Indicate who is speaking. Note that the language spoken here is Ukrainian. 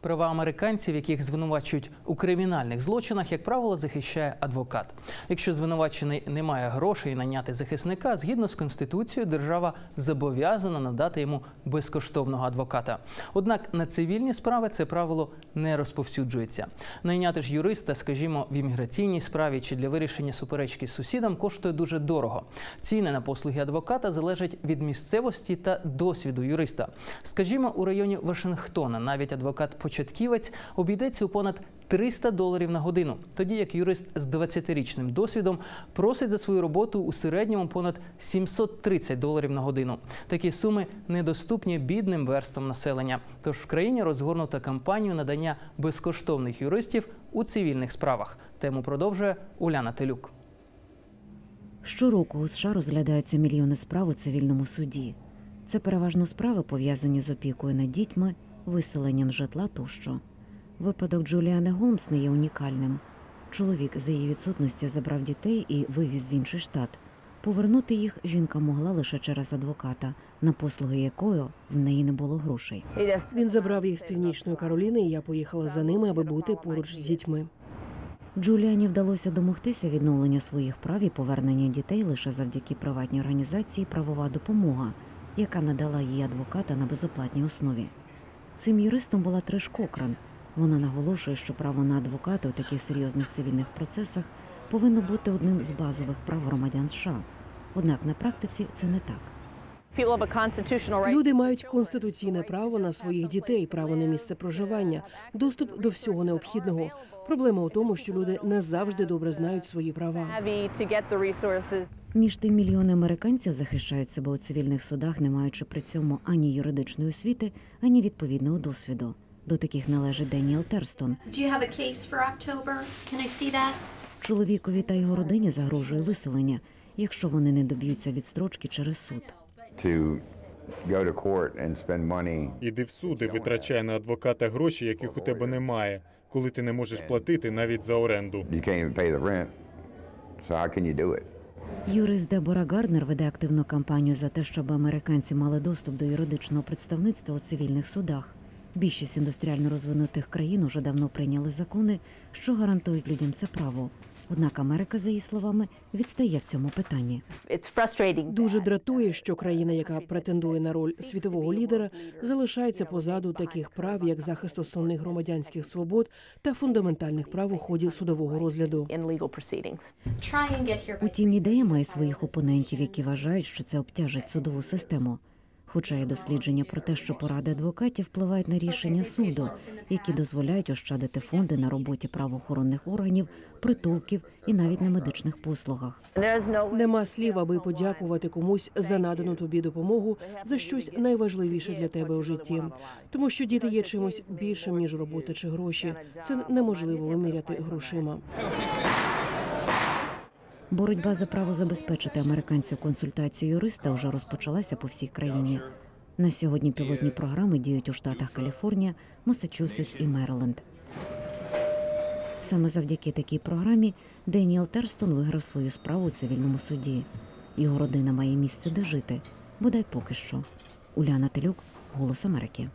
Speaker 1: Права американців, яких звинувачують у кримінальних злочинах, як правило, захищає адвокат. Якщо звинувачений не має грошей наняти захисника, згідно з конституцією, держава зобов'язана надати йому безкоштовного адвоката. Однак на цивільні справи це правило не розповсюджується. Найняти ж юриста, скажімо, в імміграційній справі чи для вирішення суперечки з сусідом коштує дуже дорого. Ціни на послуги адвоката залежать від місцевості та досвіду юриста. Скажімо, у районі Вашингтона навіть адвокат-початківець обійдеться у понад 300 доларів на годину, тоді як юрист з 20-річним досвідом просить за свою роботу у середньому понад 730 доларів на годину. Такі суми недоступні бідним верствам населення. Тож в країні розгорнута кампанію надання безкоштовних юристів у цивільних справах. Тему продовжує Уляна Телюк.
Speaker 2: Щороку у США розглядаються мільйони справ у цивільному суді. Це переважно справи пов'язані з опікою над дітьми, виселенням житла тощо. Випадок Джуліани Голмс не є унікальним. Чоловік за її відсутності забрав дітей і вивіз в інший штат. Повернути їх жінка могла лише через адвоката, на послуги якої в неї не було грошей.
Speaker 3: Він забрав їх з північної Кароліни, і я поїхала за ними, аби бути поруч з дітьми.
Speaker 2: Джуліані вдалося домогтися відновлення своїх прав і повернення дітей лише завдяки приватній організації Правова допомога, яка надала їй адвоката на безоплатній основі. Цим юристом була Триш Кокран. Вона наголошує, що право на адвоката у таких серйозних цивільних процесах повинно бути одним з базових прав громадян США. Однак на практиці це не так.
Speaker 3: Люди мають конституційне право на своїх дітей, право на місце проживання, доступ до всього необхідного. Проблема у тому, що люди не завжди добре знають свої права.
Speaker 2: Між тим мільйони американців захищають себе у цивільних судах, не маючи при цьому ані юридичної освіти, ані відповідного досвіду. До таких належить Деніел Терстон. Чоловікові та його родині загрожує виселення, якщо вони не доб'ються відстрочки через суд.
Speaker 4: Іди в суд і витрачай на адвоката гроші, яких у тебе немає, коли ти не можеш платити навіть за оренду.
Speaker 2: Юрист Дебора Гарднер веде активну кампанію за те, щоб американці мали доступ до юридичного представництва у цивільних судах. Більшість індустріально розвинутих країн уже давно прийняли закони, що гарантують людям це право. Однак Америка, за її словами, відстає в цьому питанні.
Speaker 3: Дуже дратує, що країна, яка претендує на роль світового лідера, залишається позаду таких прав, як захист основних громадянських свобод та фундаментальних прав у ході судового розгляду.
Speaker 2: Утім, ідея має своїх опонентів, які вважають, що це обтяжить судову систему. Хоча є дослідження про те, що поради адвокатів впливають на рішення суду, які дозволяють ощадити фонди на роботі правоохоронних органів, притулків і навіть на медичних послугах.
Speaker 3: Нема слів, аби подякувати комусь за надану тобі допомогу за щось найважливіше для тебе у житті, тому що діти є чимось більшим ніж робота чи гроші. Це неможливо виміряти грошима.
Speaker 2: Боротьба за право забезпечити американців консультацію юриста вже розпочалася по всій країні. На сьогодні пілотні програми діють у штатах Каліфорнія, Масачусетс і Мериленд. Саме завдяки такій програмі Деніел Терстон виграв свою справу у цивільному суді. Його родина має місце де жити, бодай поки що. Уляна Телюк, Голос Америки.